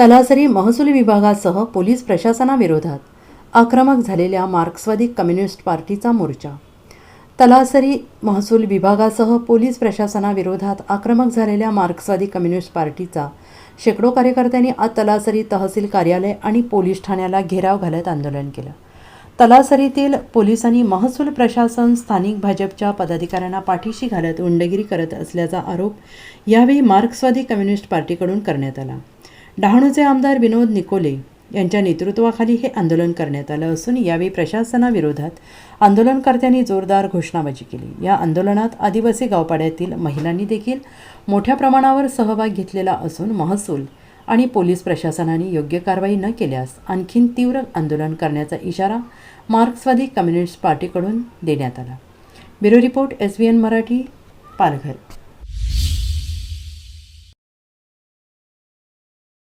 तलासरी महसूल विभागासह पोलीस प्रशासनाविरोधात आक्रमक झालेल्या मार्क्सवादी कम्युनिस्ट पार्टीचा मोर्चा. तलासरी महसूल विभागासह पोलीस प्रशासनाविरोधात आक्रमक झालेल्या मार्क्सवादी कम्युनिस्ट पार्टीचा शेकडो कार्यकर्त्यांनी आज तलासरी तहसील कार्यालय आणि पोलीस ठाण्याला घेराव घालत आंदोलन केलं. तलासरीतील पोलिसांनी महसूल प्रशासन स्थानिक भाजपच्या पदाधिकाऱ्यांना पाठीशी घालत गुंडगिरी करत असल्याचा आरोप यावेळी मार्क्सवादी कम्युनिस्ट पार्टीकडून करण्यात आला. डहाणूचे आमदार विनोद निकोले यांच्या नेतृत्वाखाली हे आंदोलन करण्यात आलं असून यावेळी प्रशासनाविरोधात आंदोलनकर्त्यांनी जोरदार घोषणाबाजी केली. या आंदोलनात आदिवासी गावपाड्यातील महिलांनी देखील मोठ्या प्रमाणावर सहभाग घेतलेला असून महसूल आणि पोलीस प्रशासनाने योग्य कारवाई न केल्यास आणखीन तीव्र आंदोलन करण्याचा इशारा मार्क्सवादी कम्युनिस्ट पार्टीकडून देण्यात आला. Bureau report S B N Marathi Palghar.